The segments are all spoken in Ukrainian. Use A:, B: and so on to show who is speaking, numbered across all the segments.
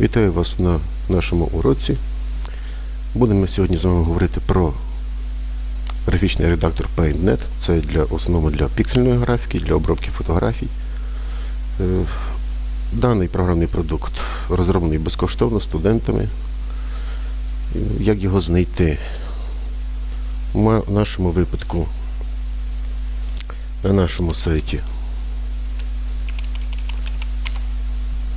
A: Вітаю вас на нашому уроці. Будемо сьогодні з вами говорити про графічний редактор PaintNet. Це для основно для піксельної графіки, для обробки фотографій. Е, Даний програмний продукт розроблений безкоштовно студентами. Як його знайти? В нашому випадку на нашому сайті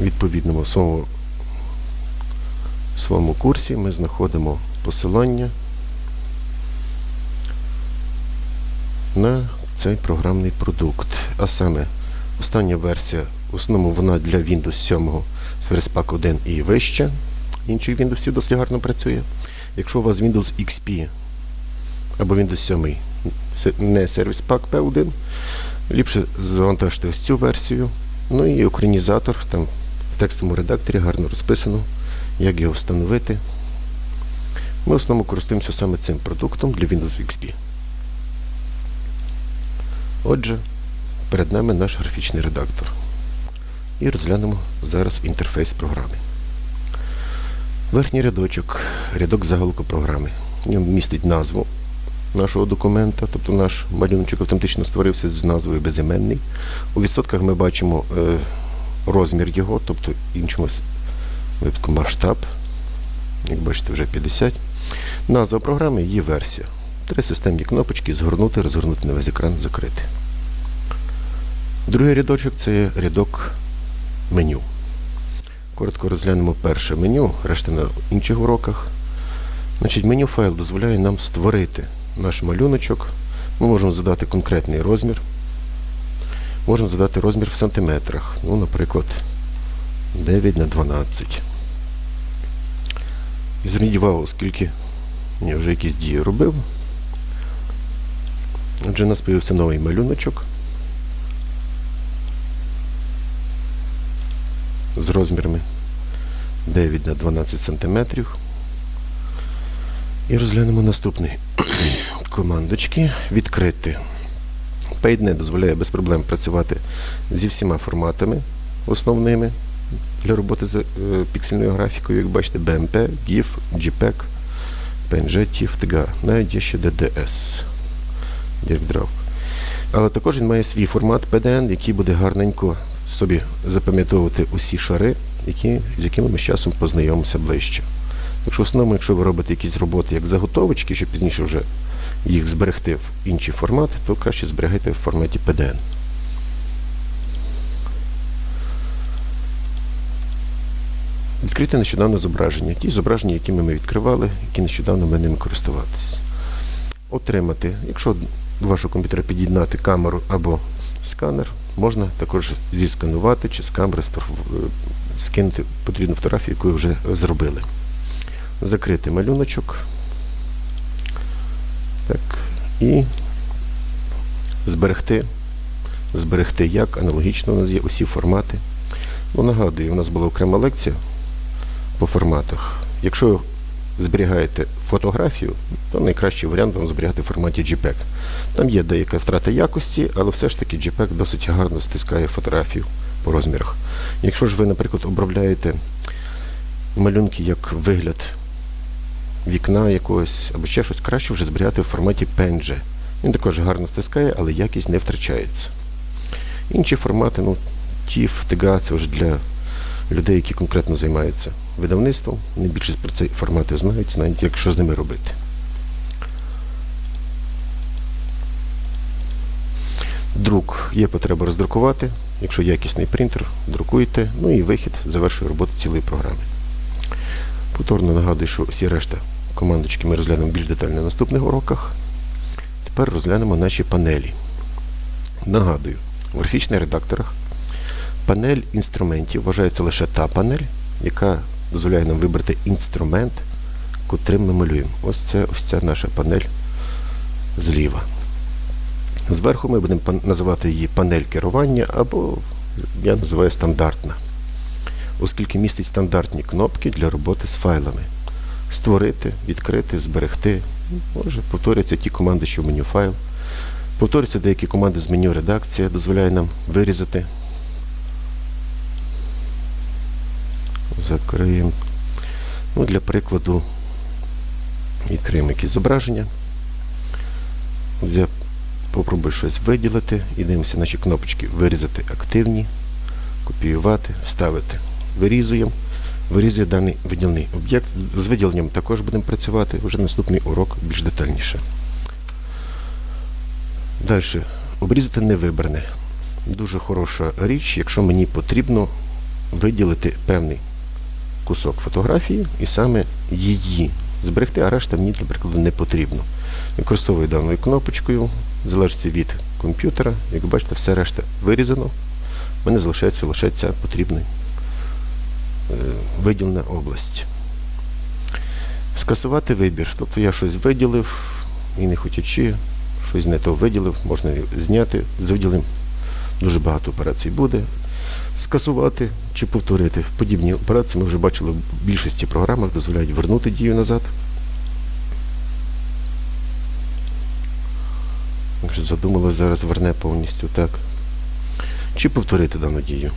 A: відповідному в своєму курсі ми знаходимо посилання на цей програмний продукт. А саме остання версія, в основному вона для Windows 7 Service Pack 1 і вище. Інших Windows досить гарно працює. Якщо у вас Windows XP або Windows 7 не Service Pack P1, ліпше завантажте ось цю версію. Ну і українізатор там в текстовому редакторі гарно розписано як його встановити. Ми в основному користуємося саме цим продуктом для Windows XP. Отже, перед нами наш графічний редактор. І розглянемо зараз інтерфейс програми. Верхній рядочок, рядок заголовку програми. Він містить назву нашого документа, тобто наш малюночок автоматично створився з назвою безіменний. У відсотках ми бачимо е, розмір його, тобто іншому випадку масштаб. Як бачите, вже 50. Назва програми її версія. Три системні кнопочки згорнути, розгорнути на весь екран, закрити. Другий рядочок це рядок меню. Коротко розглянемо перше меню, решта на інших уроках. Значить, меню файл дозволяє нам створити наш малюночок. Ми можемо задати конкретний розмір. Можемо задати розмір в сантиметрах. Ну, наприклад, 9 на 12. І зверніть оскільки я вже якісь дії робив. Отже, у нас з'явився новий малюночок з розмірами 9 на 12 сантиметрів. І розглянемо наступний командочки. Відкрити. PaintNet дозволяє без проблем працювати зі всіма форматами основними для роботи з е, піксельною графікою, як бачите, BMP, GIF, JPEG, PNG, TIFF, TGA, навіть є ще DDS. DirectDraw. Але також він має свій формат PDN, який буде гарненько собі запам'ятовувати усі шари, які, з якими ми з часом познайомимося ближче. Так що в основному, якщо ви робите якісь роботи як заготовочки, щоб пізніше вже їх зберегти в інші формати, то краще зберігайте в форматі PDN. Відкрити нещодавно зображення. Ті зображення, які ми відкривали, які нещодавно ми ними користуватися. Отримати, якщо до вашого комп'ютера під'єднати камеру або сканер, можна також зісканувати чи з камери е, скинути потрібну фотографію, яку ви вже зробили. Закрити малюночок. Так. І зберегти. Зберегти як. Аналогічно у нас є усі формати. Ну, нагадую, у нас була окрема лекція по форматах. Якщо зберігаєте фотографію, то найкращий варіант вам зберігати в форматі JPEG. Там є деяка втрата якості, але все ж таки JPEG досить гарно стискає фотографію по розмірах. Якщо ж ви, наприклад, обробляєте малюнки як вигляд вікна якогось або ще щось, краще вже зберігати в форматі PNG. Він також гарно стискає, але якість не втрачається. Інші формати, ну, TIFF, TGA, це вже для людей, які конкретно займаються видавництвом. Не більшість про ці формати знають, знають, як що з ними робити. Друк є потреба роздрукувати. Якщо якісний принтер, друкуйте. Ну і вихід завершує роботу цілої програми. Повторно нагадую, що всі решта командочки ми розглянемо більш детально на наступних уроках. Тепер розглянемо наші панелі. Нагадую, в графічних редакторах панель інструментів вважається лише та панель, яка дозволяє нам вибрати інструмент, котрим ми малюємо. Ось це ось ця наша панель зліва. Зверху ми будемо називати її панель керування, або я називаю стандартна, оскільки містить стандартні кнопки для роботи з файлами. Створити, відкрити, зберегти. Може, повторяться ті команди, що в меню файл. Повторюються деякі команди з меню редакція, дозволяє нам вирізати Закриємо. Ну, для прикладу, відкриємо якісь зображення. Я попробую щось виділити і дивимося наші кнопочки вирізати активні, копіювати, вставити. Вирізуємо. Вирізує даний виділений об'єкт. З виділенням також будемо працювати. Вже наступний урок більш детальніше. Далі. Обрізати невибране. Дуже хороша річ, якщо мені потрібно виділити певний кусок фотографії і саме її зберегти, а решта мені, для прикладу, не потрібно. Використовую даною кнопочкою, залежить від комп'ютера. Як бачите, все решта вирізано. В мене залишається лише ця потрібна е, виділена область. Скасувати вибір. Тобто я щось виділив і не хотячи, щось не то виділив, можна зняти. З виділенням дуже багато операцій буде. Скасувати чи повторити. Подібні операції ми вже бачили в більшості програмах, дозволяють вернути дію назад. Задумалось, зараз верне повністю так. Чи повторити дану дію.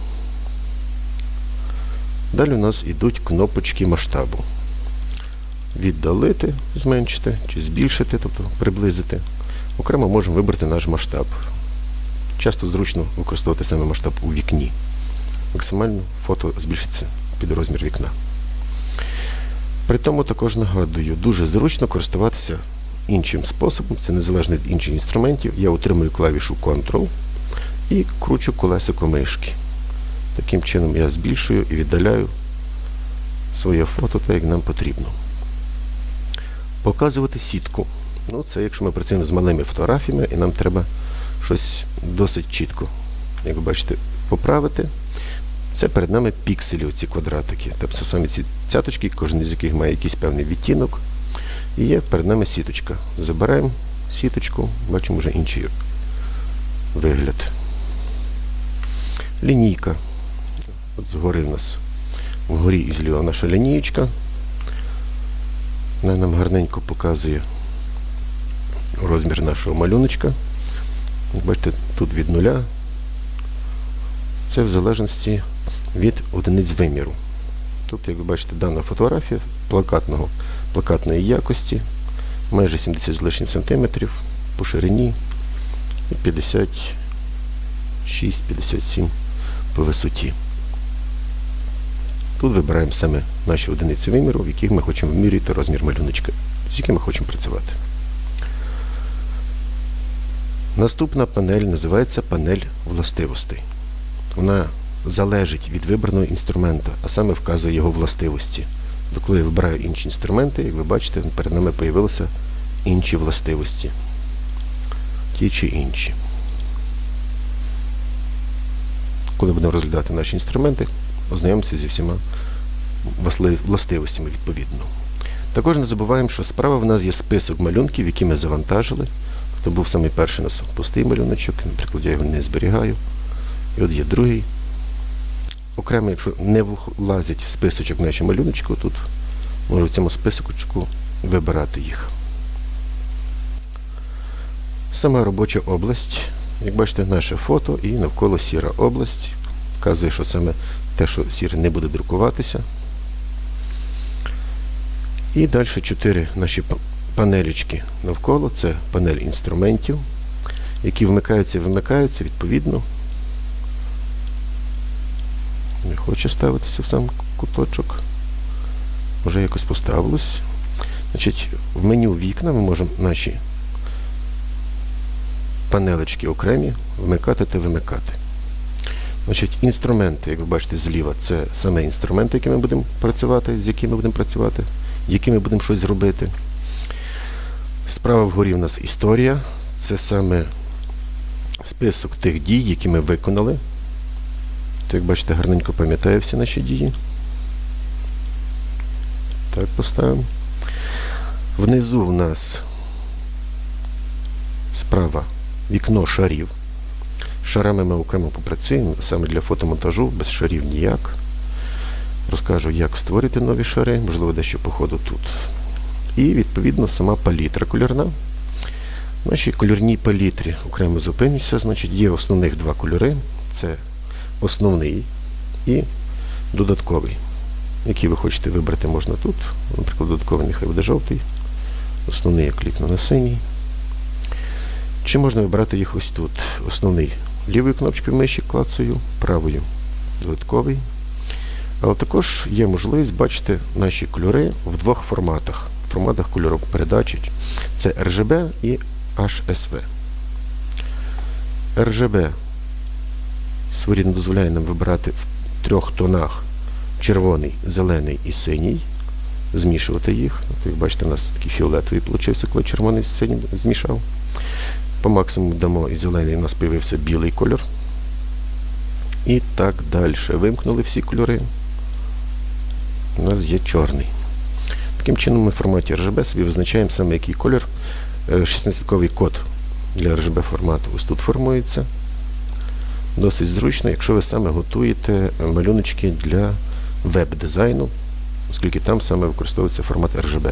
A: Далі у нас йдуть кнопочки масштабу. Віддалити, зменшити чи збільшити, тобто приблизити. Окремо можемо вибрати наш масштаб. Часто зручно використовувати саме масштаб у вікні. Максимально фото збільшиться під розмір вікна. При тому також нагадую, дуже зручно користуватися іншим способом, це незалежно від інших інструментів. Я отримую клавішу Ctrl і кручу колесико мишки. Таким чином я збільшую і віддаляю своє фото так, як нам потрібно. Показувати сітку. Ну, це якщо ми працюємо з малими фотографіями і нам треба щось досить чітко, як ви бачите, поправити. Це перед нами пікселі, оці квадратики. Тобто самі ці цяточки, кожен з яких має якийсь певний відтінок. І є перед нами сіточка. Забираємо сіточку, бачимо вже інший вигляд. Лінійка. От згори в нас вгорі і зліва наша лінієчка. Вона нам гарненько показує розмір нашого малюночка. Бачите, тут від нуля. Це в залежності від одиниць виміру. Тобто, як ви бачите, дана фотографія плакатного, плакатної якості, майже 70 з лишнім сантиметрів по ширині і 56-57 по висоті. Тут вибираємо саме наші одиниці виміру, в яких ми хочемо вимірювати розмір малюночка, з яким ми хочемо працювати. Наступна панель називається панель властивостей. Вона залежить від вибраного інструмента, а саме вказує його властивості. До коли я вибираю інші інструменти, як ви бачите, перед нами з'явилися інші властивості. Ті чи інші. Коли будемо розглядати наші інструменти, ознайомимося зі всіма властивостями відповідно. Також не забуваємо, що справа в нас є список малюнків, які ми завантажили. То був самий перший у нас пустий малюночок, наприклад, я його не зберігаю. І от є другий. Окремо, якщо не влазять в списочок наші малюночку, тут можу в цьому списочку вибирати їх. Сама робоча область. Як бачите, наше фото і навколо сіра область. Вказує, що саме те, що сіре не буде друкуватися. І далі чотири наші панелічки навколо. Це панель інструментів, які вмикаються і вимикаються відповідно. Не хоче ставитися в сам куточок. Вже якось поставилось. Значить, В меню вікна ми можемо наші панелечки окремі вмикати та вимикати. Значить, Інструменти, як ви бачите, зліва, це саме інструменти, які ми будемо працювати, з якими будемо працювати, якими будемо щось зробити. Справа вгорі в нас історія. Це саме список тих дій, які ми виконали. То, як бачите, гарненько пам'ятає всі наші дії. Так, поставимо. Внизу в нас справа вікно шарів. Шарами ми окремо попрацюємо, саме для фотомонтажу, без шарів ніяк. Розкажу, як створити нові шари, можливо, дещо по ходу тут. І, відповідно, сама палітра кольорна. В нашій кольорній палітрі окремо зупинюся, значить, є основних два кольори. Це основний і додатковий. який ви хочете вибрати, можна тут. Наприклад, додатковий нехай буде жовтий. Основний я клікну на синій. Чи можна вибрати їх ось тут? Основний лівою кнопочкою миші клацаю, правою додатковий. Але також є можливість бачити наші кольори в двох форматах. Форматах кольоропередачі. Це RGB і HSV. RGB своєрідно дозволяє нам вибирати в трьох тонах червоний, зелений і синій, змішувати їх. От, як бачите, у нас такий фіолетовий вийшов, коли червоний з синім змішав. По максимуму дамо і зелений, у нас з'явився білий кольор. І так далі. Вимкнули всі кольори. У нас є чорний. Таким чином ми в форматі RGB собі визначаємо саме який колір. 16-ковий код для RGB формату ось тут формується. Досить зручно, якщо ви саме готуєте малюночки для веб-дизайну, оскільки там саме використовується формат RGB.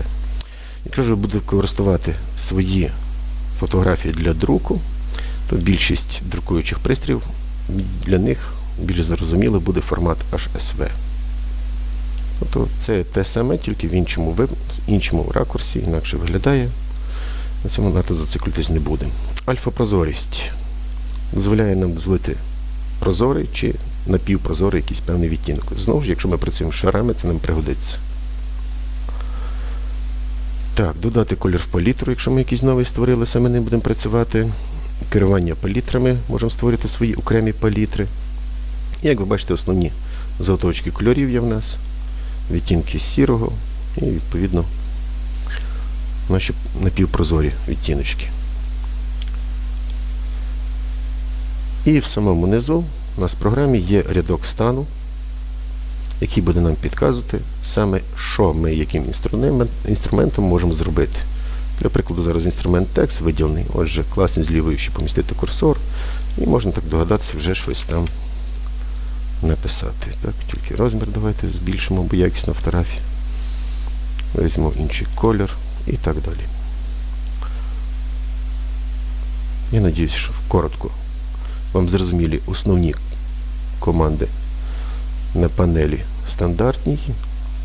A: Якщо ж ви будете використовувати свої фотографії для друку, то більшість друкуючих пристроїв для них більш зрозуміло буде формат HSV. Тобто це те саме, тільки в іншому, веб, іншому ракурсі, інакше виглядає. На цьому надто зациклюватись не будемо. Альфа-прозорість дозволяє нам злити прозорий чи напівпрозорий якийсь певний відтінок. Знову ж, якщо ми працюємо з шарами, це нам пригодиться. Так, додати колір в палітру, якщо ми якийсь новий створили, саме не будемо працювати. Керування палітрами, можемо створити свої окремі палітри. І як ви бачите, основні заготовочки кольорів є в нас, відтінки сірого і, відповідно, наші напівпрозорі відтіночки. І в самому низу у нас в програмі є рядок стану, який буде нам підказувати саме, що ми яким інструментом можемо зробити. Для прикладу, зараз інструмент текст виділений. Отже, класно з лівою ще помістити курсор, і можна так догадатися вже щось там написати. Так, Тільки розмір давайте збільшимо, бо якісна фотографія. Візьмемо інший колір і так далі. Я надіюсь, що коротко вам зрозумілі основні команди на панелі стандартній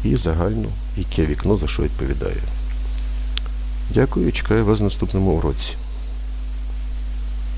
A: і загальну, яке вікно за що відповідає. Дякую, чекаю вас в наступному уроці.